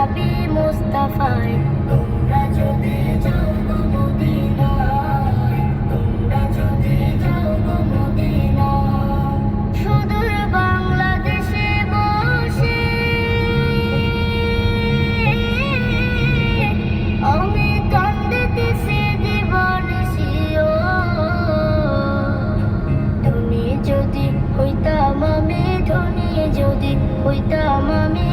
নবী মুস্তাফায় তোমরা যদি যাও মদিনায় তোমরা যদি যাও মদিনায়। সুদূর বাংলাদেশে বসে আমি কান্দিতেছি দিবানিসিও তুমি যদি হইতাম আমি ধনী যদি হইতাম আমি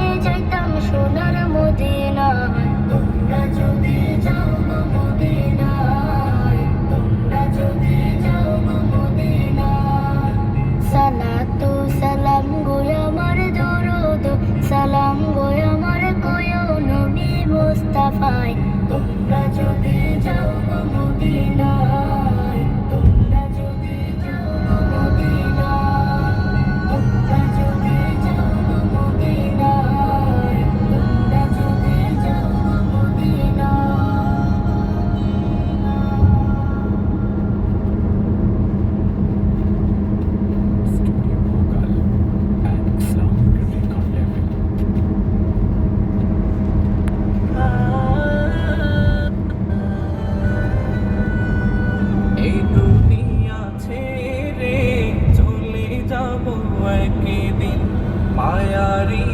একদিন মায়ারি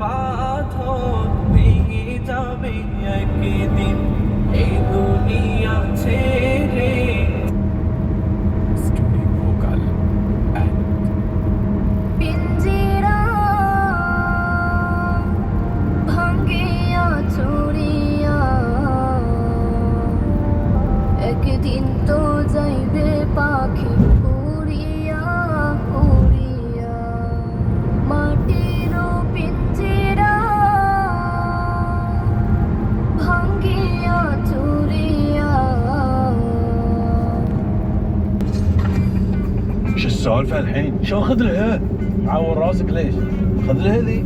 পাথর ভেঙে যাবে একদিন এই দুনিয়া ছেড়ে একদিন তো যাইবে পাখি السالفه الحين؟ شو اخذ لها؟ معور راسك ليش؟ خذ لها ذي